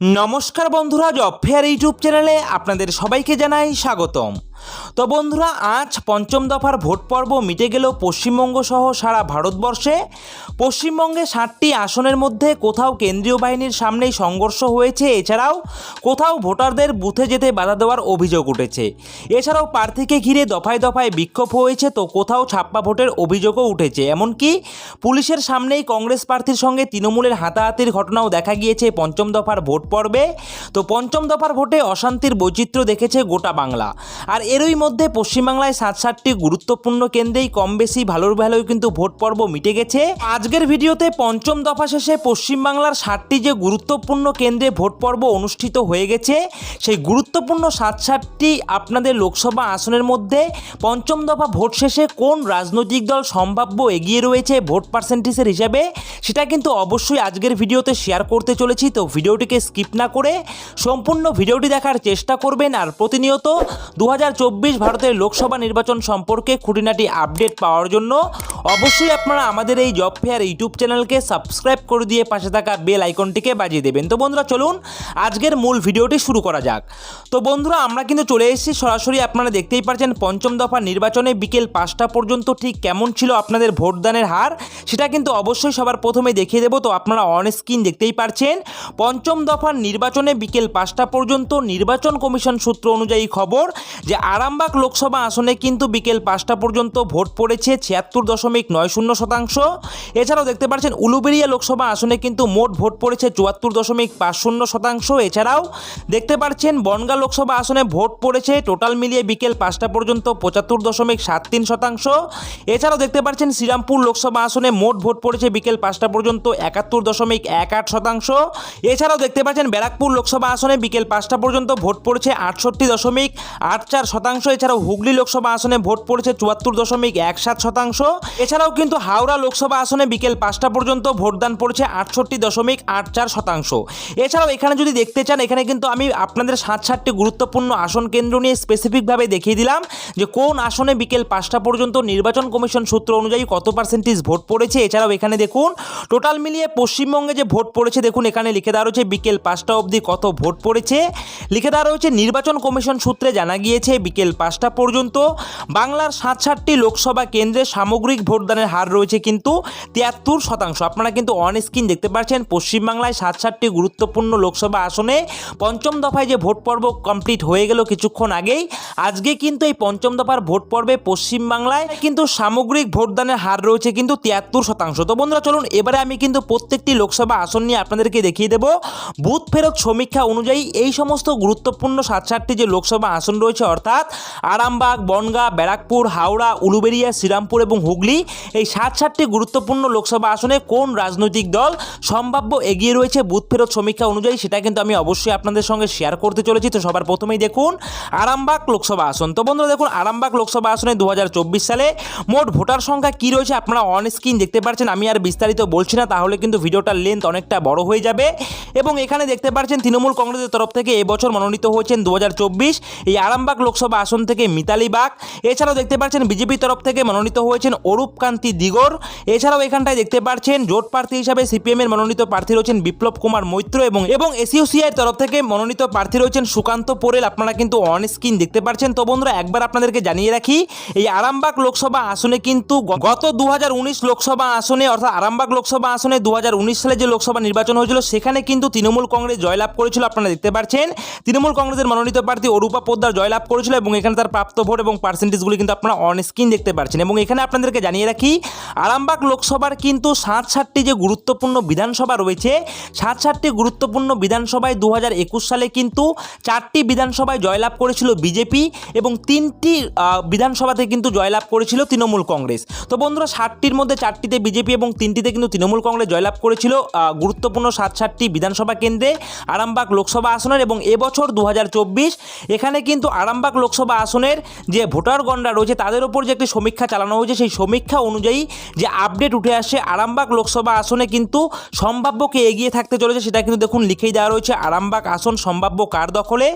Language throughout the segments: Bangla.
নমস্কার বন্ধুরা জব ফেয়ার ইউটিউব চ্যানেলে আপনাদের সবাইকে জানাই স্বাগতম। তো বন্ধুরা, আজ পঞ্চম দফার ভোট পর্ব মিটে গেল পশ্চিমবঙ্গ সহ সারা ভারতবর্ষে। পশ্চিমবঙ্গে ষাটটি আসনের মধ্যে কোথাও কেন্দ্রীয় বাহিনীর সামনেই সংঘর্ষ হয়েছে, এছাড়াও কোথাও ভোটারদের বুথে যেতে বাধা দেওয়ার অভিযোগ উঠেছে। এছাড়াও প্রার্থীকে ঘিরে দফায় দফায় বিক্ষোভ হয়েছে, তো কোথাও ছাপ্পা ভোটের অভিযোগও উঠেছে। এমনকি পুলিশের সামনেই কংগ্রেস প্রার্থীর সঙ্গে তৃণমূলের হাতাহাতির ঘটনাও দেখা গিয়েছে পঞ্চম দফার ভোট পর্বে। তো পঞ্চম দফার ভোটে অশান্তির বৈচিত্র্য দেখেছে গোটা বাংলা। আর এরই মধ্যে পশ্চিমবাংলায় সাত সাতটি গুরুত্বপূর্ণ কেন্দ্রেই কম বেশি ভালোর ভালোই কিন্তু ভোট পর্ব মিটে গেছে। আজকের ভিডিওতে পঞ্চম দফা শেষে পশ্চিমবাংলার ষাটটি যে গুরুত্বপূর্ণ কেন্দ্রে ভোট পর্ব অনুষ্ঠিত হয়ে গেছে, সেই গুরুত্বপূর্ণ সাত সাতটি আপনাদের লোকসভা আসনের মধ্যে পঞ্চম দফা ভোট শেষে কোন রাজনৈতিক দল সম্ভাব্য এগিয়ে রয়েছে ভোট পার্সেন্টেজের হিসাবে, সেটা কিন্তু অবশ্যই আজকের ভিডিওতে শেয়ার করতে চলেছি, তো ভিডিওটিকে স্কিপ না করে সম্পূর্ণ ভিডিওটি দেখার চেষ্টা করবেন আর প্রতিনিয়ত দু হাজার ভারতের লোকসভা নির্বাচন সম্পর্কে খুঁটিনাটি আপডেট পাওয়ার জন্য অবশ্যই আপনারা আমাদের এই জব ফেয়ার ইউটিউব চ্যানেলকে সাবস্ক্রাইব করে দিয়ে পাশে থাকা বেল আইকনটিকে বাজিয়ে দেবেন। তো বন্ধুরা, চলুন আজকের মূল ভিডিওটি শুরু করা যাক। তো বন্ধুরা, আমরা কিন্তু চলে এসেছি। সরাসরি আপনারা দেখতেই পারছেন পঞ্চম দফা নির্বাচনে বিকেল পাঁচটা পর্যন্ত ঠিক কেমন ছিল আপনাদের ভোটদানের হার, সেটা কিন্তু অবশ্যই সবার প্রথমে দেখিয়ে দেবো। তো আপনারা অন স্ক্রিন দেখতেই পারছেন, পঞ্চম দফার নির্বাচনে বিকেল পাঁচটা পর্যন্ত নির্বাচন কমিশন সূত্র অনুযায়ী খবর যে আরামবাগ লোকসভা আসনে কিন্তু বিকেল পাঁচটা পর্যন্ত ভোট পড়েছে ছিয়াত্তর দশমিক নয় শূন্য শতাংশ। এছাড়াও দেখতে পাচ্ছেন উলুবেরিয়া লোকসভা আসনে কিন্তু মোট ভোট পড়েছে চুয়াত্তর দশমিক পাঁচ শূন্য শতাংশ। এছাড়াও দেখতে পাচ্ছেন বনগা লোকসভা আসনে ভোট পড়েছে টোটাল মিলিয়ে বিকেল পাঁচটা পর্যন্ত পঁচাত্তর দশমিক সাত তিন শতাংশ। এছাড়াও দেখতে পাচ্ছেন শ্রীরামপুর লোকসভা আসনে মোট ভোট পড়েছে বিকেল পাঁচটা পর্যন্ত একাত্তর দশমিক এক আট শতাংশ। এছাড়াও দেখতে পাচ্ছেন ব্যারাকপুর লোকসভা আসনে বিকেল পাঁচটা পর্যন্ত ভোট পড়েছে আটষট্টি দশমিক আট চার শতাংশ, এছাড়াও হুগলি লোকসভা আসনে ভোট পড়েছে চুয়াত্তর দশমিক এক সাত শতাংশ। এছাড়াও কিন্তু হাওড়া লোকসভা আসনে বিকেল পাঁচটা পর্যন্ত ভোটদান পড়েছে আটষট্টি দশমিক আট চার শতাংশ। এছাড়াও এখানে যদি দেখতে চান, এখানে কিন্তু আমি আপনাদের সাত সাতটি গুরুত্বপূর্ণ আসন কেন্দ্র নিয়ে স্পেসিফিকভাবে দেখিয়ে দিলাম যে কোন আসনে বিকেল পাঁচটা পর্যন্ত নির্বাচন কমিশন সূত্র অনুযায়ী কত পার্সেন্টেজ ভোট পড়েছে। এছাড়াও এখানে দেখুন, টোটাল মিলিয়ে পশ্চিমবঙ্গে যে ভোট পড়েছে, দেখুন এখানে লিখে দেওয়া রয়েছে বিকেল পাঁচটা অবধি কত ভোট পড়েছে। লিখে দেওয়া রয়েছে, নির্বাচন কমিশন সূত্রে জানা গিয়েছে বিকেল পাঁচটা পর্যন্ত বাংলার সাত লোকসভা কেন্দ্রে সামগ্রিক ভোটদানের হার রয়েছে কিন্তু তিয়াত্তর শতাংশ। আপনারা কিন্তু অন স্ক্রিন দেখতে পাচ্ছেন, পশ্চিমবাংলায় সাত গুরুত্বপূর্ণ লোকসভা আসনে পঞ্চম দফায় যে ভোট পর্ব কমপ্লিট হয়ে গেল কিছুক্ষণ আগেই, আজকে কিন্তু এই পঞ্চম দফার ভোট পর্বে পশ্চিমবাংলায় কিন্তু সামগ্রিক ভোটদানের হার রয়েছে কিন্তু তিয়াত্তর শতাংশ। তো বন্ধুরা, চলুন এবারে আমি কিন্তু প্রত্যেকটি লোকসভা আসন নিয়ে আপনাদেরকে দেখিয়ে দেবো। বুথ ফেরত সমীক্ষা অনুযায়ী এই সমস্ত গুরুত্বপূর্ণ সাত যে লোকসভা আসন রয়েছে, অর্থাৎ আরামবাগ, বনগা, ব্যারাকপুর, হাওড়া উলুবেড়িয়া শ্রীরামপুর এবং হুগলি এই সাত সাতটি গুরুত্বপূর্ণ লোকসভা আসনে কোন রাজনৈতিক দল সম্ভাব্য এগিয়ে রয়েছে বুথ ফেরত সমীক্ষা অনুযায়ী সেটা কিন্তু আমি অবশ্যই আপনাদের সঙ্গে শেয়ার করতে চলেছি। তো সবার প্রথমেই দেখুন, আরামবাগ লোকসভা আসন। তো বন্ধুরা দেখুন, আরামবাগ লোকসভা আসনে দু হাজার চব্বিশ সালে মোট ভোটার সংখ্যা কী রয়েছে আপনারা অন স্ক্রিন দেখতে পাচ্ছেন, আমি আর বিস্তারিত বলছি না, তাহলে কিন্তু ভিডিওটার লেন্থ অনেকটা বড় হয়ে যাবে। এবং এখানে দেখতে পাচ্ছেন, তৃণমূল কংগ্রেসের তরফ থেকে এবছর মনোনীত হয়েছেন দু হাজার চব্বিশ এই আরামবাগ লোকসভা আসন থেকে মিতালি বাগ। এছাড়াও দেখতে পাচ্ছেন বিজেপির তরফ থেকে মনোনীত হয়েছেন অরূপ কান্তি দিগর। এছাড়াও এখানটায় দেখতে পাচ্ছেন জোট প্রার্থী হিসাবে সিপিএম এর মনোনীত প্রার্থী রয়েছেন বিপ্লব কুমার মৈত্র এবং এবং এসইউসিআই তরফ থেকে মনোনীত প্রার্থী রয়েছেন সুকান্ত পোরেল। আপনারা কিন্তু অন স্ক্রিন দেখতে পাচ্ছেন। তো বন্ধুরা, একবার আপনাদেরকে জানিয়ে রাখি, এই আরামবাগ লোকসভা আসনে কিন্তু গত দু হাজার উনিশ লোকসভা আসনে, অর্থাৎ আরামবাগ লোকসভা আসনে দু হাজার উনিশ সালে যে লোকসভা নির্বাচন হয়েছিল, সেখানে কিন্তু তৃণমূল কংগ্রেস জয়লাভ করেছিল, আপনারা দেখতে পাচ্ছেন। তৃণমূল কংগ্রেসের মনোনীত প্রার্থী অরূপা পোদ্দার জয়লাভ করেছিল। এবং এখানে তার প্রাপ্ত ভোট এবং পার্সেন্টেজগুলি কিন্তু আপনারা অন স্ক্রিন দেখতে পাচ্ছেন। এবং এখানে আপনাদেরকে জানিয়ে রাখি, আরামবাগ লোকসভার কিন্তু সাত সাতটি যে গুরুত্বপূর্ণ বিধানসভা রয়েছে সাত সাতটি গুরুত্বপূর্ণ বিধানসভায় দু হাজার একুশ সালে কিন্তু চারটি বিধানসভায় জয়লাভ করেছিল বিজেপি এবং তিনটি বিধানসভাতে কিন্তু জয়লাভ করেছিল তৃণমূল কংগ্রেস। তো বন্ধুরা ষাটটির মধ্যে চারটিতে বিজেপি এবং তিনটিতে কিন্তু তৃণমূল কংগ্রেস জয়লাভ করেছিল গুরুত্বপূর্ণ সাত সাতটি বিধানসভা কেন্দ্রে আরামবাগ লোকসভা আসনের এবং এবছর দু হাজার চব্বিশ এখানে কিন্তু আরামবাগ লোকসভা আসনের যে ভোটারগণরা রয়েছে, তাদের ওপর যে একটি সমীক্ষা চালানো হয়েছে, সেই সমীক্ষা অনুযায়ী যে আপডেট উঠে আসছে আরামবাগ লোকসভা আসনে কিন্তু সম্ভাব্যকে এগিয়ে থাকতে চলেছে সেটা কিন্তু দেখুন লিখেই দেওয়া রয়েছে। আরামবাগ আসন সম্ভাব্য কার দখলে?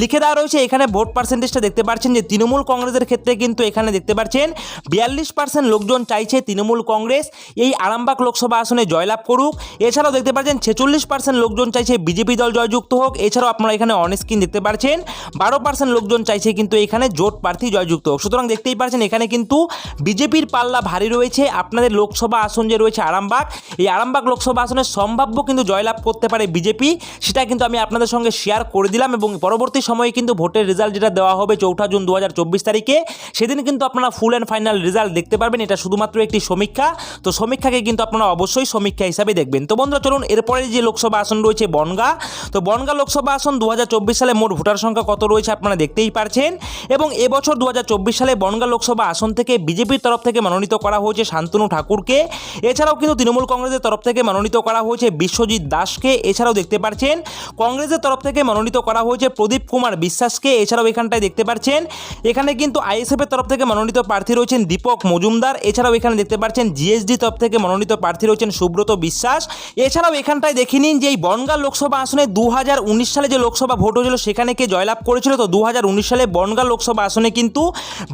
লিখে দেওয়া রয়েছে, এখানে ভোট পার্সেন্টেজটা দেখতে পাচ্ছেন যে তৃণমূল কংগ্রেসের ক্ষেত্রে কিন্তু এখানে দেখতে পাচ্ছেন বিয়াল্লিশ পার্সেন্ট লোকজন চাইছে তৃণমূল কংগ্রেস। এই আরামবাগ লোকসভা আসনে জয়লাভ করুক। এছাড়াও দেখতে পাচ্ছেন ছেচল্লিশ পার্সেন্ট লোকজন চাইছে বিজেপি দল জয়যুক্ত হোক। এছাড়াও আপনারা এখানে অন স্ক্রিন দেখতে পাচ্ছেন, বারো পার্সেন্ট লোকজন চাইছে কিন্তু এখানে জোট প্রার্থী জয়যুক্ত। সুতরাং দেখতেই পাচ্ছেন, এখানে কিন্তু বিজেপির পাল্লা ভারী রয়েছে, আপনাদের লোকসভা আসন যে রয়েছে আরামবাগ, এই আরামবাগ লোকসভা আসনের সম্ভাব্য কিন্তু জয়লাভ করতে পারে বিজেপি, সেটা কিন্তু আমি আপনাদের সঙ্গে শেয়ার করে দিলাম এবং পরবর্তী সময়ে কিন্তু ভোটের রেজাল্ট যেটা দেওয়া হবে চৌঠা জুন দু হাজার চব্বিশ তারিখে, সেদিন কিন্তু আপনারা ফুল অ্যান্ড ফাইনাল রেজাল্ট দেখতে পারবেন, এটা শুধুমাত্র একটি সমীক্ষা। তো সমীক্ষাকে কিন্তু আপনারা অবশ্যই সমীক্ষা হিসাবে দেখবেন। তো বন্ধুরা, চলুন এরপরে যে লোকসভা আসন রয়েছে বনগা, তো বনগা লোকসভা আসন দু হাজার চব্বিশ সালে মোট ভোটার সংখ্যা কত রয়েছে আপনারা দেখতেই পারছেন। এবং এবছর দু হাজার চব্বিশ সালে বনগা লোকসভা আসন থেকে বিজেপির তরফ থেকে মনোনীত করা হয়েছে শান্তনু ঠাকুরকে। এছাড়াও কিন্তু তৃণমূল কংগ্রেসের তরফ থেকে মনোনীত করা হয়েছে বিশ্বজিৎ দাসকে। এছাড়াও দেখতে পাচ্ছেন কংগ্রেসের তরফ থেকে মনোনীত করা হয়েছে প্রদীপ কুমার বিশ্বাসকে। এছাড়াও এখানটায় দেখতে পাচ্ছেন এখানে কিন্তু আইএসএফের তরফ থেকে মনোনীত প্রার্থী রয়েছেন দীপক মজুমদার। এছাড়াও এখানে দেখতে পাচ্ছেন জিএসডি তরফ থেকে মনোনীত প্রার্থী রয়েছেন সুব্রত বিশ্বাস। এছাড়াও এখানটায় দেখে নিন যে এই বনগাঁ লোকসভা আসনে দু হাজার উনিশ সালে যে লোকসভা ভোট হয়েছিল সেখানে কে জয়লাভ করেছিল? তো দু হাজার উনিশ সালে বনগাঁ লোকসভা আসনে কিন্তু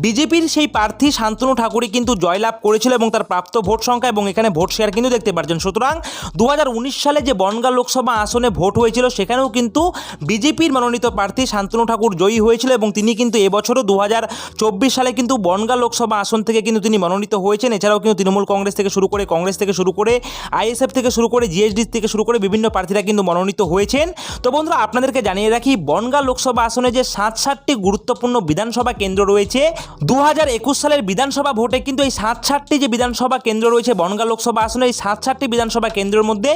বিজেপির সেই প্রার্থী শান্তনু ঠাকুরই কিন্তু জয়লাভ করেছিল এবং তার প্রাপ্ত ভোট সংখ্যা এবং এখানে ভোট শেয়ার কিন্তু দেখতে পাচ্ছেন সুতরাং দু হাজার উনিশ সালে যে বনগাঁ লোকসভা আসনে ভোট হয়েছিল, সেখানেও কিন্তু বিজেপির মনোনীত প্রার্থী শান্তনু ঠাকুর জয়ী হয়েছিল এবং তিনি কিন্তু এবছরও দু হাজার চব্বিশ সালে কিন্তু বনগাঁ লোকসভা আসন থেকে কিন্তু তিনি মনোনীত হয়েছেন। এছাড়াও কিন্তু তৃণমূল কংগ্রেস থেকে শুরু করে, কংগ্রেস থেকে শুরু করে, আইএসএফ থেকে শুরু করে, জিএসডি থেকে শুরু করে বিভিন্ন প্রার্থীরা কিন্তু মনোনীত হয়েছেন। তো বন্ধুরা, আপনাদেরকে জানিয়ে রাখি, বনগাঁ লোকসভা আসনে যে সাত সাতটি গুরুত্বপূর্ণ বিধানসভা কেন্দ্র রয়েছে। দু হাজার একুশ সালের বিধানসভা ভোটে কিন্তু এই সাত সাতটি যে বিধানসভা কেন্দ্র রয়েছে, বনগাঁ লোকসভা আসনে এই সাত সাতটি বিধানসভা কেন্দ্রের মধ্যে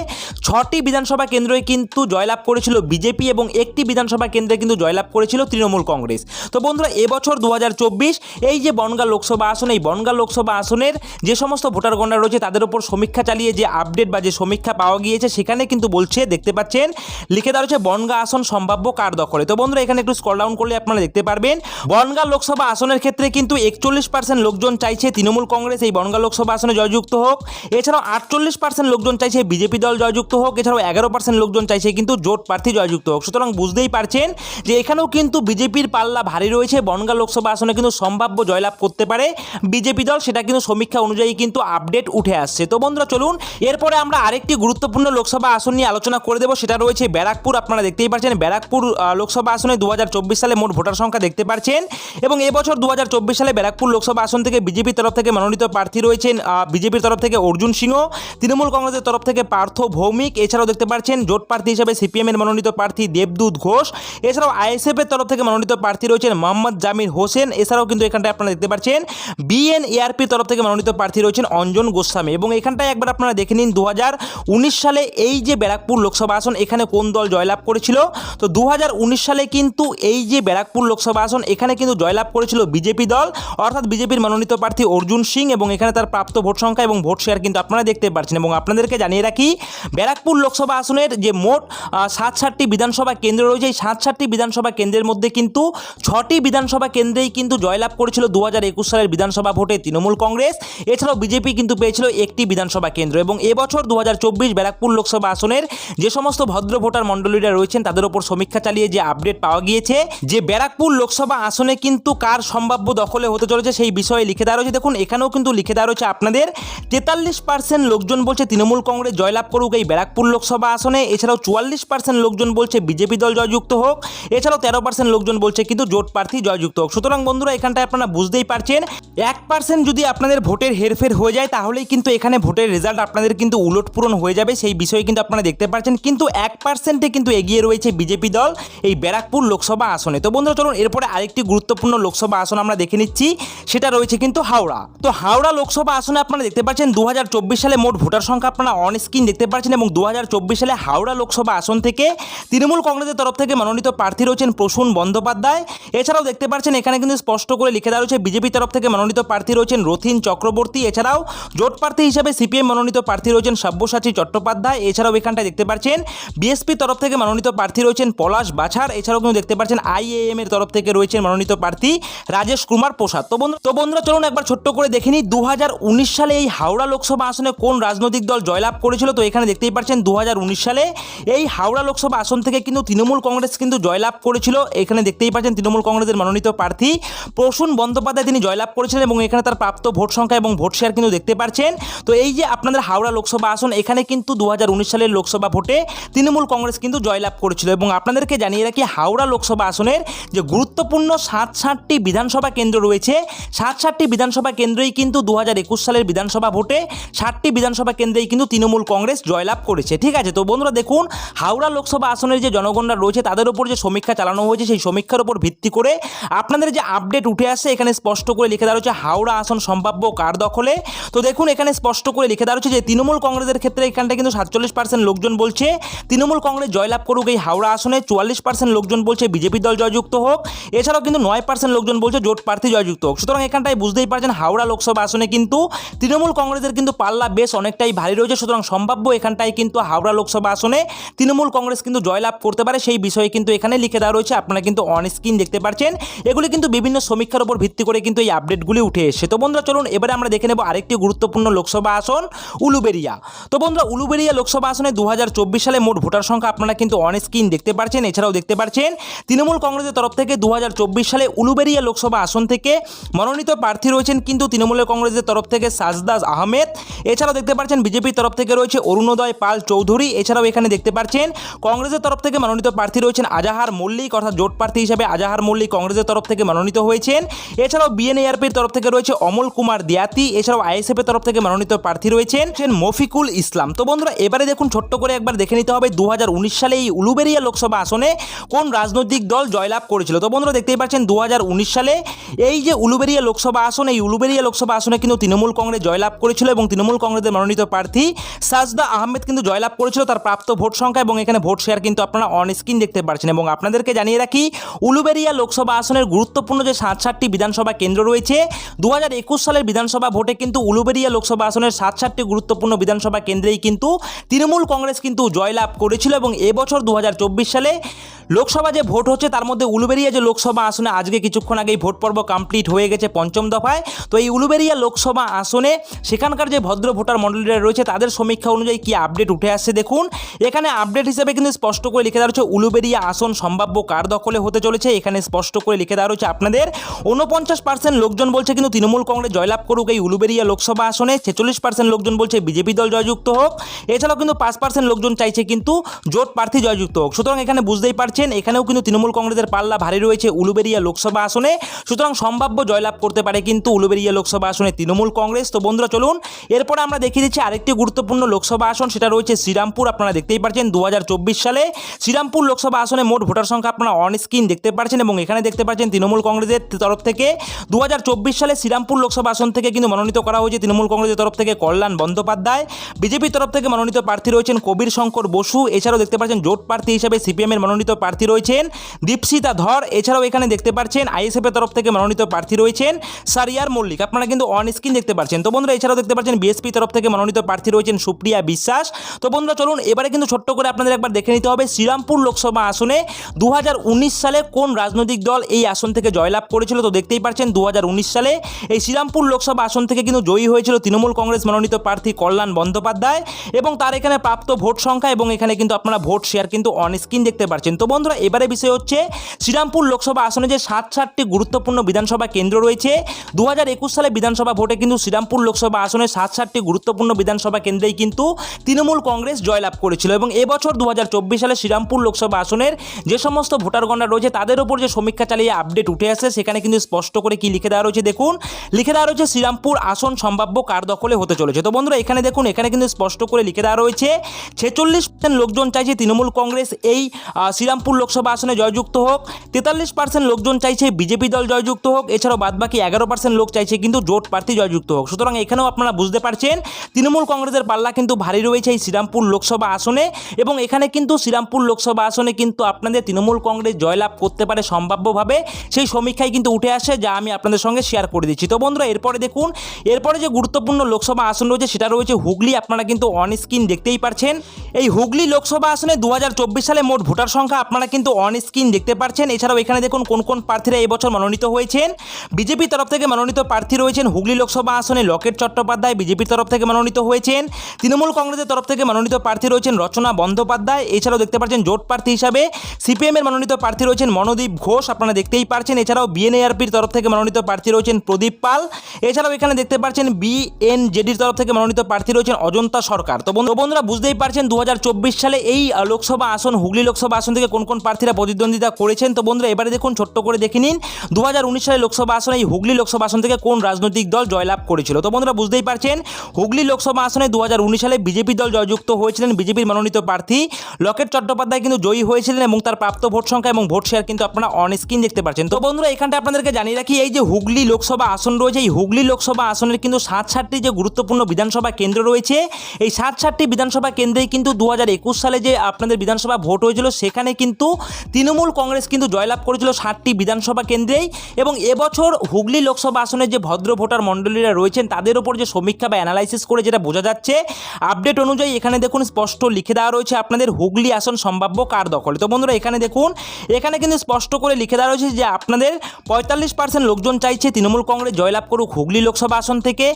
ছটি বিধানসভা কেন্দ্রে কিন্তু জয়লাভ করেছিল বিজেপি এবং একটি বিধানসভা কেন্দ্রে কিন্তু জয়লাভ করেছিল তৃণমূল কংগ্রেস। তো বন্ধুরা, এবছর দু হাজার চব্বিশ এই যে বনগাঁ লোকসভা আসন, এই বনগাঁ লোকসভা আসনের যে সমস্ত ভোটারগণরা রয়েছে, তাদের উপর সমীক্ষা চালিয়ে যে আপডেট বা যে সমীক্ষা পাওয়া গিয়েছে, সেখানে কিন্তু বলছে, দেখতে পাচ্ছেন, লিখে দেওয়া রয়েছে, বনগাঁ আসন সম্ভাব্য কার দখলে? তো বন্ধুরা, এখানে একটু স্কল ডাউন করলে আপনারা দেখতে পারবেন। বনগাঁ লোকসভা আসনের ক্ষেত্রে কিন্তু একচল্লিশ পার্সেন্ট লোকজন চাইছে তৃণমূল কংগ্রেস, এই বনগাঁ লোকসভা আসনে জয়যুক্ত হোক। এছাড়াও আটচল্লিশ পার্সেন্ট লোকজন চাইছে বিজেপি দল জয়যুক্ত হোক। এছাড়াও এগারো পার্সেন্ট লোকজন চাইছে কিন্তু জোট প্রার্থী জয়যুক্ত হোক। সুতরাং বুঝতেই পারছেন যে এখানেও কিন্তু বিজেপির পাল্লা ভারী রয়েছে। বনগাঁ লোকসভা আসনে কিন্তু সম্ভাব্য জয়লাভ করতে পারে বিজেপি দল। সেটা কিন্তু সমীক্ষা অনুযায়ী কিন্তু আপডেট উঠে আসছে। তো বন্ধুরা, চলুন, এরপরে আমরা আরেকটি গুরুত্বপূর্ণ লোকসভা আসন নিয়ে আলোচনা করে দেবো। সেটা রয়েছে ব্যারাকপুর। আপনারা দেখতেই পাচ্ছেন, ব্যারাকপুর লোকসভা আসনে দু হাজার চব্বিশ সালে মোট ভোটার সংখ্যা দেখতে পাচ্ছেন এবং এবছর দু হাজার চব্বিশ সালে ব্যারাকপুর লোকসভা আসন থেকে বিজেপির তরফ থেকে মনোনীত প্রার্থী রয়েছেন বিজেপির তরফ থেকে অর্জুন সিংহ, তৃণমূল কংগ্রেসের তরফ থেকে পার্থ ভৌমিক, এছাড়াও দেখতে পাচ্ছেন জোট প্রার্থী হিসেবে সিপিএমের মনোনীত প্রার্থী দেবদূত ঘোষ, এছাড়াও আইএসএফের তরফ থেকে মনোনীত প্রার্থী রয়েছেন মোহাম্মদ জামির হোসেন, এছাড়াও কিন্তু এখানটায় আপনারা দেখতে পাচ্ছেন বিএনএআরপির তরফ থেকে মনোনীত প্রার্থী রয়েছেন অঞ্জন গোস্বামী। এবং এখানটায় একবার আপনারা দেখে নিন, দু হাজার উনিশ সালে এই যে ব্যারাকপুর লোকসভা আসন এখানে কোন দল জয়লাভ করেছিল? তো দু হাজার উনিশ সালে কিন্তু এই যে ব্যারাকপুর লোকসভা আসন, এখানে কিন্তু জয়লাভ করেছিল বিজেপি দল। অর্থাৎ বিজেপির মনোনীত প্রার্থী অর্জুন সিং এবং এখানে তার প্রাপ্ত ভোট সংখ্যা এবং ভোট শেয়ার কিন্তু আপনারা দেখতে পাচ্ছেন। এবং আপনাদেরকে জানিয়ে রাখি, ব্যারাকপুর লোকসভা আসনের যে মোট সাত সাতটি বিধানসভা কেন্দ্র রয়েছে, এই সাত সাতটি বিধানসভা কেন্দ্রের মধ্যে কিন্তু ছটি বিধানসভা কেন্দ্রেই কিন্তু জয়লাভ করেছিল দু হাজার একুশ সালের বিধানসভা ভোটে তৃণমূল কংগ্রেস। এছাড়াও বিজেপি কিন্তু পেয়েছিল একটি বিধানসভা কেন্দ্র এবং এবছর দু হাজার চব্বিশ ব্যারাকপুর লোকসভা আসনের যে সমস্ত ভদ্র ভোটার মণ্ডলীরা রয়েছেন, তাদের উপর সমীক্ষা চালিয়ে যে আপডেট পাওয়া গিয়েছে, যে ব্যারাকপুর লোকসভা আসনে কিন্তু কার সম্ভাব্য দখলে হতে চলেছে সেই বিষয়ে লিখে দেওয়া রয়েছে। দেখুন, এখানেও কিন্তু লিখে দেওয়া রয়েছে আপনাদের, তেতাল্লিশ পার্সেন্ট লোকজন বলছে তৃণমূল কংগ্রেস জয়লাভ করুক এই ব্যারাকপুর লোকসভা আসনে। এছাড়াও চুয়াল্লিশ পার্সেন্ট লোকজন বলছে বিজেপি দল জয়যুক্ত হোক। এছাড়াও তেরো পার্সেন্ট লোকজন বলছে কিন্তু জোট প্রার্থী জয়যুক্ত হোক। সুতরাং বন্ধুরা, এখানটায় আপনারা বুঝতেই পারছেন, এক পার্সেন্ট যদি আপনাদের ভোটের হেরফের হয়ে যায়, তাহলেই কিন্তু এখানে ভোটের রেজাল্ট আপনাদের কিন্তু উলটপূরণ হয়ে যাবে। সেই বিষয়ে কিন্তু আপনারা দেখতে পাচ্ছেন কিন্তু এক পার্সেন্টে কিন্তু এগিয়ে রয়েছে বিজেপি দল এই ব্যারাকপুর লোকসভা আসনে। তো বন্ধুরা, চলুন এরপরে আরেকটি গুরুত্বপূর্ণ লোকসভা আসন আমরা দেখে নিচ্ছি, সেটা রয়েছে কিন্তু হাওড়া। তো হাওড়া লোকসভা আসনে আপনারা দেখতে পাচ্ছেন দু হাজার চব্বিশ সালে মোট ভোটার সংখ্যা আপনারা অন স্ক্রিন দেখতে পাচ্ছেন এবং দু হাজার চব্বিশ সালে হাওড়া লোকসভা আসন থেকে তৃণমূল কংগ্রেসের তরফ থেকে মনোনীত প্রার্থী রয়েছেন প্রসূন বন্দ্যোপাধ্যায়। এছাড়াও দেখতে পাচ্ছেন, এখানে কিন্তু স্পষ্ট করে লিখে দেওয়া রয়েছে, বিজেপির তরফ থেকে মনোনীত প্রার্থী রয়েছেন রথিন চক্রবর্তী। এছাড়াও জোট প্রার্থী হিসেবে সিপিএম মনোনীত প্রার্থী রয়েছেন সব্যসাচী চট্টোপাধ্যায়। এছাড়াও এখানটায় দেখতে পাচ্ছেন বিএসপি তরফ থেকে মনোনীত প্রার্থী রয়েছেন পলাশ বাছার। এছাড়াও কিন্তু দেখতে পাচ্ছেন আইএএম এর তরফ থেকে রয়েছেন মনোনীত প্রার্থী রাজেশ কুমার প্রসাদ। তো বন্ধু তো বন্ধুরা, চলুন একবার ছোট্ট করে দেখে নিই দু সালে এই হাওড়া লোকসভা আসনে কোন রাজনৈতিক দল জয়লাভ করেছিল? তো এখানে দেখতেই পাচ্ছেন দু সালে এই হাওড়া লোকসভা আসন থেকে কিন্তু তৃণমূল কংগ্রেস কিন্তু জয়লাভ করেছিল। এখানে দেখতেই পাচ্ছেন, তৃণমূল কংগ্রেসের মনোনীত প্রার্থী প্রসূন বন্দ্যোপাধ্যায় তিনি জয়লাভ করেছিলেন এবং এখানে তার প্রাপ্ত ভোট সংখ্যা এবং ভোট শেয়ার কিন্তু দেখতে পাচ্ছেন। তো এই যে আপনাদের হাওড়া লোকসভা আসন, এখানে কিন্তু দু হাজার উনিশ সালের লোকসভা ভোটে তৃণমূল কংগ্রেস কিন্তু জয়লাভ করেছিল। এবং আপনাদেরকে জানিয়ে রাখি, হাওড়া লোকসভা আসনের যে গুরুত্বপূর্ণ সাত সাতটি বিধানসভা কেন্দ্র রয়েছে। সাত সাতটি বিধানসভা কেন্দ্রেই কিন্তু দু হাজার একুশ সালের বিধানসভা ভোটে ষাটটি বিধানসভা কেন্দ্রেই কিন্তু তৃণমূল কংগ্রেস জয়লাভ করেছে। ঠিক আছে, তো বন্ধুরা দেখুন, হাওড়া লোকসভা আসনের যে জনগণরা রয়েছে, তাদের উপর যে সমীক্ষা চালানো হয়েছে, সেই সমীক্ষার উপর ভিত্তি করে আপনাদের যে আপডেট উঠে আসছে এখানে স্পষ্ট করে লিখে দেওয়া হচ্ছে হাওড়া আসন সম্ভাব্য কার দখলে? তো দেখুন, এখানে স্পষ্ট করে লিখে দেওয়া হচ্ছে যে তৃণমূল কংগ্রেসের ক্ষেত্রে এখানটা কিন্তু সাতচল্লিশ পার্সেন্ট লোকজন বলছে। তৃণমূল কংগ্রেস জয়লাভ করুক এই হাওড়া আসনে, চুয়াল্লিশ পার্সেন্ট লোকজন বলছে বিজেপি দল জয়যুক্ত হোক। এছাড়াও কিন্তু নয় পার্সেন্ট লোকজন বলছে জোট প্রার্থী জয়যুক্ত হোক। সুতরাং এখানটায় বুঝতেই পারছেন হাওড়া লোকসভা আসনে কিন্তু তৃণমূল কংগ্রেসের কিন্তু পাল্লা বেশ অনেকটাই ভারী রয়েছে। সুতরাং সম্ভাব্য এখানটায় কিন্তু হাওড়া লোকসভা আসনে তৃণমূল কংগ্রেস কিন্তু জয়লাভ করতে পারে। সেই বিষয়ে কিন্তু এখানে লিখে দেওয়া রয়েছে। আপনারা কিন্তু অন স্ক্রিন দেখতে পাচ্ছেন এগুলি কিন্তু বিভিন্ন সমীক্ষার উপর ভিত্তি করে কিন্তু এই আপডেটগুলি উঠে এসেছে। তো বন্ধুরা, চলুন এবারে আমরা দেখে নেব আরেকটি গুরুত্বপূর্ণ লোকসভা আসন, উলুবেরিয়া। তো বন্ধুরা, উলুবেরিয়া লোকসভা আসনে দুহাজার চব্বিশ সালে মোট ভোটার সংখ্যা আপনারা কিন্তু অন স্ক্রিন দেখতে পাচ্ছেন এছাড়াও দেখতে পাচ্ছেন তৃণমূল কংগ্রেসের তরফ থেকে দু সালে উলুবেরিয়া লোকসভা আসন থেকে মনোনীত প্রার্থী রয়েছেন কিন্তু তৃণমূলের কংগ্রেসের তরফ থেকে সাজদাস আহমেদ। এছাড়াও দেখতে পাচ্ছেন বিজেপির তরফ থেকে রয়েছে অরুণোদয় পাল চৌধুরী। এছাড়াও এখানে দেখতে পাচ্ছেন কংগ্রেসের তরফ থেকে মনোনীত প্রার্থী রয়েছেন আজাহার মল্লিক, অর্থাৎ জোট প্রার্থী হিসেবে আজাহার মল্লিক কংগ্রেসের তরফ থেকে মনোনীত হয়েছেন। এছাড়াও বিএনএআরপির তরফ থেকে রয়েছে অমল কুমার দিয়াতি, এছাড়াও আইএসএফের তরফ থেকে মনোনীত প্রার্থী রয়েছেন মফিকুল ইসলাম। তো বন্ধুরা, এবারে দেখুন, ছোট্ট করে একবার দেখে নিতে হবে দু হাজার উনিশ সালে এই উলুবেরিয়া লোকসভা আসনে কোন রাজনৈতিক দল জয়লাভ করেছিল। তো বন্ধুরা দেখতেই পাচ্ছেন দু হাজার উনিশ সালে এই যে উলুবেরিয়া লোকসভা আসন, এই উলুবেরিয়া লোকসভা আসনে কিন্তু তৃণমূল কংগ্রেস জয়লাভ করেছিল এবং তৃণমূল কংগ্রেসের মনোনীত প্রার্থী সাজদা আহমেদ কিন্তু জয়লাভ করেছিল তার প্রাপ্ত ভোট সংখ্যা এবং এখানে ভোট শেয়ার কিন্তু আপনারা অন স্ক্রিন দেখতে পাচ্ছেন এবং আপনাদেরকে জানিয়ে রাখি, উলুবেরিয়া লোকসভা আসনের গুরুত্বপূর্ণ যে সাত সাতটি বিধানসভা কেন্দ্র রয়েছে, দু হাজার একুশ সালের বিধানসভা ভোটে কিন্তু উলুবেরিয়া লোকসভা আসনের সাত সাতটি গুরুত্বপূর্ণ বিধানসভা কেন্দ্রেই কিন্তু তৃণমূল কংগ্রেস কিন্তু জয়লাভ করেছিল এবং এবছর দু হাজার চব্বিশ সালে লোকসভা যে ভোট হচ্ছে তার মধ্যে উলুবেরিয়া যে লোকসভা আসনে আজকে কিছুক্ষণ আগেই ভোট পর্ব কমপ্লিট হয়ে গেছে পঞ্চম দফায়। তো এই উলুবেরিয়া লোকসভা আসনে সেখানকার যে ভদ্র ভোটার মণ্ডলীরা রয়েছে, তাদের সমীক্ষা অনুযায়ী কি আপডেট উঠে আসছে দেখুন। এখানে আপডেট হিসেবে কিন্তু স্পষ্ট করে লিখে দেওয়া হচ্ছে উলুবেরিয়া আসন সম্ভাব্য কার দখলে হতে চলেছে? এখানে স্পষ্ট করে লিখে দেওয়া হচ্ছে আপনাদের। উনপঞ্চাশ পার্সেন্ট লোকজন বলছে কিন্তু তৃণমূল কংগ্রেস জয়লাভ করুক এই উলুবেরিয়া লোকসভা আসনে। ছেচল্লিশ পার্সেন্ট লোকজন বলছে বিজেপি দল জয়যুক্ত হোক। এছাড়াও কিন্তু পাঁচ পার্সেন্ট লোকজন চাইছে কিন্তু জোট প্রার্থী জয়যুক্ত হোক। সুতরাং এখানে বুঝতেই পারছেন, এখানেও কিন্তু তৃণমূল কংগ্রেসের পাল্লা ভারী রয়েছে উলুবেরিয়া লোকসভা আসনে। সুতরাং সম্ভাব্য জয়লাভ করতে পারে কিন্তু উলুবেরিয়া লোকসভা আসনে তৃণমূল কংগ্রেস। তো বন্ধুরা, চলুন এরপরে আমরা দেখিয়ে দিচ্ছি আরেকটি গুরুত্বপূর্ণ লোকসভা আসন, সেটা রয়েছে শ্রীরামপুর। আপনারা দেখতেই পাচ্ছেন দু সালে শ্রীরামপুর লোকসভা আসনে মোট ভোটার সংখ্যা আপনারা অন স্ক্রিন দেখতে পাচ্ছেন এবং এখানে দেখতে পাচ্ছেন তৃণমূল কংগ্রেসের তরফ থেকে দু হাজার চব্বিশ সালে শ্রীরামপুর লোকসভা আসন থেকে কিন্তু মনোনীত করা হয়েছে তৃণমূল কংগ্রেসের তরফ থেকে কল্যাণ বন্দ্যোপাধ্যায়। বিজেপির তরফ থেকে মনোনীত প্রার্থী রয়েছেন কবির শঙ্কর বসু। এছাড়াও দেখতে পাচ্ছেন জোট প্রার্থী হিসেবে সিপিএমের মনোনীত প্রার্থী রয়েছেন দীপসিতা ধর। এছাড়াও এখানে দেখতে পাচ্ছেন আইএসএফের তরফ থেকে মনোনীত প্রার্থী রয়েছেন সারিয়ার মল্লিক। আপনারা কিন্তু অন স্ক্রিন দেখতে পাচ্ছেন। তো বন্ধুরা, এছাড়াও দেখতে পাচ্ছেন বিএসপি তরফ থেকে মনোনীত প্রার্থী রয়েছেন সুপ্রিয়া বিশ্বাস। তো বন্ধুরা, চলুন এবারে কিন্তু ছোট্ট করে আপনাদের একবার দেখে নিতে হবে শ্রীরামপুর লোকসভা আসনে দু হাজার উনিশ সালে কোন রাজনৈতিক দল এই আসন থেকে জয়লাভ করেছিল? তো দেখতেই পাচ্ছেন দু হাজার উনিশ সালে এই শ্রীরামপুর লোকসভা আসন থেকে কিন্তু জয়ী হয়েছিল তৃণমূল কংগ্রেস মনোনীত প্রার্থী কল্যাণ বন্দ্যোপাধ্যায় এবং তার এখানে প্রাপ্ত ভোট সংখ্যা এবং এখানে কিন্তু আপনারা ভোট শেয়ার কিন্তু অন স্ক্রিন দেখতে পাচ্ছেন। তো বন্ধুরা, এবারে বিষয় হচ্ছে শ্রীরামপুর লোকসভা আসনে যে সাত সাতটি গুরুত্বপূর্ণ বিধানসভা কেন্দ্র রয়েছে, দুহাজার একুশ সালে বিধানসভা ভোটে কিন্তু শ্রীরামপুর লোকসভা আসনে সাত সাতটি গুরুত্বপূর্ণ বিধানসভা কেন্দ্রেই কিন্তু তৃণমূল কংগ্রেস জয়লাভ করেছিল এবং এবছর দু হাজার চব্বিশ সালে শ্রীরামপুর লোকসভা আসনের যে সমস্ত ভোটারগণরা রয়েছে, তাদের উপর যে সমীক্ষা চালিয়ে আপডেট উঠে আসে, সেখানে কিন্তু স্পষ্ট করে কি লিখে দেওয়া রয়েছে দেখুন। লিখে দেওয়া রয়েছে শ্রীরামপুর আসন সম্ভাব্য কার দখলে হতে চলেছে। তো বন্ধুরা, এখানে দেখুন, এখানে কিন্তু স্পষ্ট করে লিখে দেওয়া রয়েছে, ছেচল্লিশ লোকজন চাইছে তৃণমূল কংগ্রেস এই শ্রীরামপুর লোকসভা আসনে জয়যুক্ত হোক, তেতাল্লিশ পার্সেন্ট লোকজন চাইছে বিজেপি দল জয়যুক্ত হোক, এছাড়াও বাদবাকি এগারো পার্সেন্ট লোক চাইছে কিন্তু জোট প্রার্থী জয়যুক্ত হোক। সুতরাং এখানেও আপনারা বুঝতে পারছেন, তৃণমূল কংগ্রেসের পাল্লা কিন্তু ভারী রয়েছে এই শ্রীরামপুর লোকসভা আসনে এবং এখানে কিন্তু শ্রীরামপুর লোকসভা আসনে কিন্তু আপনাদের তৃণমূল কংগ্রেস জয়লাভ করতে পারে সম্ভাব্যভাবে। সেই সমীক্ষায় কিন্তু উঠে আসে যা আমি আপনাদের সঙ্গে শেয়ার করে দিচ্ছি। তো বন্ধুরা, এরপরে দেখুন, এরপরে যে গুরুত্বপূর্ণ লোকসভা আসন রয়েছে সেটা রয়েছে হুগলি। আপনারা কিন্তু অন স্ক্রিন দেখতেই পারছেন। এই হুগলি লোকসভা আসনে দু হাজার চব্বিশ সালে মোট ভোটার সংখ্যা আপনারা কিন্তু অন স্ক্রিন দেখতে পাচ্ছেন এছাড়াও এখানে দেখুন কোন কোন প্রার্থীরা এবছর মনোনীত হয়েছেন। বিজেপি তরফ থেকে মনোনীত প্রার্থী রয়েছেন হুগলি লোকসভা আসনে লকেট চট্টোপাধ্যায় বিজেপির তরফ থেকে মনোনীত হয়েছেন। তৃণমূল কংগ্রেসের তরফ থেকে মনোনীত প্রার্থী রয়েছেন রচনা বন্দ্যোপাধ্যায়। এছাড়াও দেখতে পাচ্ছেন জোট প্রার্থী হিসাবে সিপিএম এর মনোনীত প্রার্থী রয়েছেন মনোদীপ ঘোষ, আপনারা দেখতেই পারছেন। এছাড়াও বিএনএআরপির তরফ থেকে মনোনীত প্রার্থী রয়েছেন প্রদীপ পাল। এছাড়াও এখানে দেখতে পাচ্ছেন বিএনজেডির তরফ থেকে মনোনীত প্রার্থী রয়েছেন অজন্তা সরকার। তো বন্ধু- বন্ধুরা বুঝতেই পারছেন দু হাজার চব্বিশ সালে এই লোকসভা আসন, হুগলি লোকসভা আসন থেকে কোন কোন প্রার্থীরা প্রতিদ্বন্দ্বিতা করেছেন? তো বন্ধুরা এবারে দেখুন, ছোট্ট করে দেখে নিন। দু হাজার উনিশ সালে লোকসভা আসনে এই হুগলি লোকসভা আসন থেকে কোন রাজনৈতিক দল জয়লাভ করেছিল? তো বন্ধুরা, বুঝতেই পারছেন, হুগলি লোকসভা আসনে দু হাজার উনিশ সালে বিজেপি দল জয়যুক্ত হয়েছিলেন বিজেপির মনোনীত প্রার্থী লকেট চট্টোপাধ্যায় কিন্তু জয়ী হয়েছিলেন এবং তার প্রাপ্ত ভোট সংখ্যা এবং ভোট শেয়ার কিন্তু আপনারা অন স্ক্রিন দেখতে পাচ্ছেন। তো বন্ধুরা, এখানটা আপনাদেরকে জানিয়ে রাখি, এই যে হুগলি লোকসভা আসন রয়েছে, এই হুগলি লোকসভা আসনের কিন্তু সাত সাতটি যে গুরুত্বপূর্ণ বিধানসভা কেন্দ্র রয়েছে, এই সাত সাতটি বিধানসভা কেন্দ্রেই কিন্তু দু হাজার একুশ সালে যে আপনাদের বিধানসভা ভোট হয়েছিল, সেখানে কিন্তু তৃণমূল কংগ্রেস কিন্তু জয়লাভ করেছিল ষাটটি বিধানসভা কেন্দ্রেই এবং এবছর হুগলি লোকসভা আসনে যে ভদ্র ভোটার মণ্ডলীরা রয়েছেন, তাদের ওপর যে সমীক্ষা বা অ্যানালাইসিস করে যেটা বোঝা যাচ্ছে আপডেট অনুযায়ী এখানে দেখুন স্পষ্ট লিখে দেওয়া রয়েছে আপনাদের হুগলি আসন সম্ভাব্য কার দখলে। তো বন্ধুরা, এখানে দেখুন, এখানে কিন্তু স্পষ্ট করে লিখে দেওয়া রয়েছে যে আপনাদের পঁয়তাল্লিশ পার্সেন্ট লোকজন চাইছে তৃণমূল কংগ্রেস জয়লাভ করুক হুগলি লোকসভা আসন থেকে,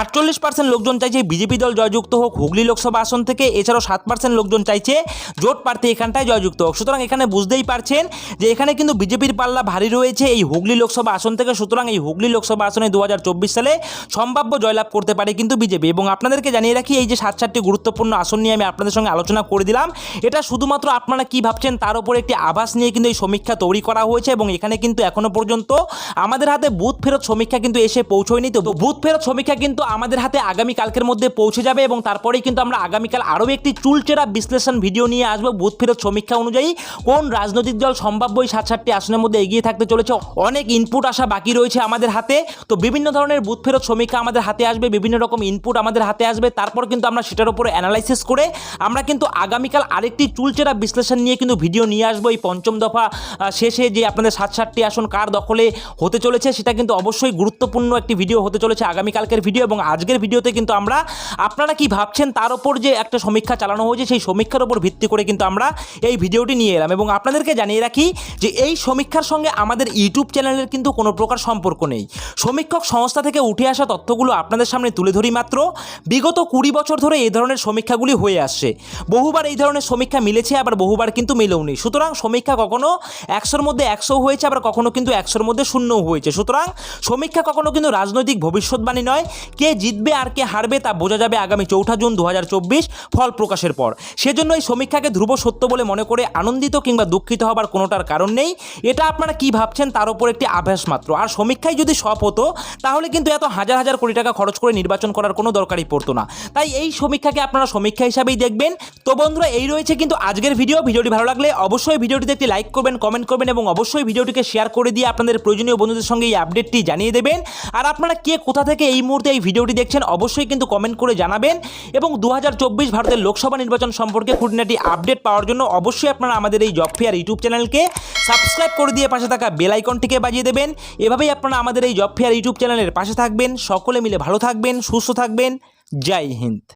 আটচল্লিশ পার্সেন্ট লোকজন চাইছে বিজেপি দল জয়যুক্ত হোক হুগলি লোকসভা আসন থেকে, এছাড়াও সাত পার্সেন্ট লোকজন চাইছে জোট প্রার্থী এখানটায় জয়যুক্ত হোক। সুতরাং এখানে বুঝতেই পারছেন যে এখানে কিন্তু বিজেপির পাল্লা ভারী রয়েছে এই হুগলি লোকসভা আসন থেকে। সুতরাং এই হুগলি লোকসভা আসনে দু হাজার চব্বিশ সালে সম্ভাব্য জয়লাভ করতে পারে কিন্তু বিজেপি। এবং আপনাদেরকে জানিয়ে রাখি, এই যে সাত সাতটি গুরুত্বপূর্ণ আসন নিয়ে আমি আপনাদের সঙ্গে আলোচনা করে দিলাম, এটা শুধুমাত্র আপনারা কি ভাবছেন তার উপর একটি আভাস নিয়ে কিন্তু এই সমীক্ষা তৈরি করা হয়েছে এবং এখানে কিন্তু এখনও পর্যন্ত আমাদের হাতে বুথ ফেরত সমীক্ষা কিন্তু এসে পৌঁছয়নি। তো বুথ ফেরত সমীক্ষা কিন্তু আমাদের হাতে আগামী কালকের মধ্যে পৌঁছে যাবে এবং তারপরেই কিন্তু আমরা আগামীকাল আরও একটি চুলচেরা বিশ্লেষণ ভিডিও নিয়ে আসব বুথ ফেরত সমীক্ষা অনুযায়ী। কোন রাজনৈতিক দল সম্ভাব্য এই সাত আসনের মধ্যে এগিয়ে থাকতে চলেছে। অনেক ইনপুট আসা বাকি রয়েছে আমাদের হাতে। তো বিভিন্ন ধরনের বুথ ফেরত সমীক্ষা আমাদের হাতে আসবে, বিভিন্ন রকম ইনপুট আমাদের হাতে আসবে। তারপর কিন্তু আমরা সেটার উপরে অ্যানালাইসিস করে আমরা কিন্তু আগামীকাল আরেকটি চুলচেরা বিশ্লেষণ নিয়ে কিন্তু ভিডিও নিয়ে আসব। এই পঞ্চম দফা শেষে যে আপনাদের সাত, সাতটি আসন কার দখলে হতে চলেছে, সেটা কিন্তু অবশ্যই গুরুত্বপূর্ণ একটি ভিডিও হতে চলেছে আগামীকালকের ভিডিও এবং আজকের ভিডিওতে কিন্তু আমরা, আপনারা কি ভাবছেন তার উপর যে একটা সমীক্ষা চালানো হয়েছে, সেই সমীক্ষার উপর ভিত্তি করে কিন্তু আমরা এই ভিডিওটি নিয়ে এলাম। এবং আপনাদেরকে জানিয়ে রাখি যে এই সমীক্ষার সঙ্গে আমাদের ইউটিউব চ্যানেলের কিন্তু কোনো প্রকার সম্পর্ক নেই। সমীক্ষক সংস্থা থেকে উঠে আসা তথ্যগুলো আপনাদের সামনে তুলে ধরি মাত্র। বিগত কুড়ি বছর ধরে এই ধরনের সমীক্ষাগুলি হয়ে আসছে। বহুবার এই ধরনের সমীক্ষা মিলেছে, আবার বহুবার কিন্তু মিলেওনি সুতরাং সমীক্ষা কখনো একশোর মধ্যে একশো হয়েছে, আবার কখনো কিন্তু একশোর মধ্যে শূন্যও হয়েছে। সুতরাং সমীক্ষা কখনো কিন্তু রাজনৈতিক ভবিষ্যৎবাণী নয়। কে জিতবে আর কে হারবে তা বোঝা যাবে আগামী চৌঠা জুন দু হাজার চব্বিশ ফল প্রকাশের পর। সেজন্য এই সমীক্ষাকে ধ্রুব সত্য বলে মনে করে আনন্দিত কিংবা দুঃখিত হবার কোনোটার কারণ নেই। এটা আপনারা কি ভাবছেন? তার উপর একটি আভাস মাত্র। আর সমীক্ষায় যদি সব হতো, তাহলে কিন্তু এত হাজার হাজার কোটি টাকা খরচ করে নির্বাচন করার কোনো দরকারই পড়তো না। তাই এই সমীক্ষাকে আপনারা সমীক্ষা হিসাবেই দেখবেন। তো বন্ধুরা, এই রয়েছে কিন্তু আজকের ভিডিও। ভিডিওটি ভালো লাগলে অবশ্যই ভিডিওটিতে একটি লাইক করবেন, কমেন্ট করবেন এবং অবশ্যই ভিডিওটিকে শেয়ার করে দিয়ে আপনাদের প্রয়োজনীয় বন্ধুদের সঙ্গে এই আপডেটটি জানিয়ে দেবেন। আর আপনারা কে কোথা থেকে এই মুহূর্তে এই ভিডিওটি দেখছেন, অবশ্যই কিন্তু কমেন্ট করে জানাবেন। এবং দু হাজার চব্বিশ ভারতের লোকসভা নির্বাচন সম্পর্কে খুঁটিনাটি আপডেট পাওয়ার জন্য অবশ্যই আপনারা আমাদের এই জব ফেয়ার ইউটিউব চ্যানেলকে সাবস্ক্রাইব করে দিয়ে পাশে থাকা বেল আইকনটিকে বাজিয়ে দেবেন। এভাবেই আপনারা আমাদের এই জব ফেয়ার ইউটিউব চ্যানেলের পাশে থাকবেন। সকলে মিলে ভালো থাকবেন, সুস্থ থাকবেন। জয় হিন্দ।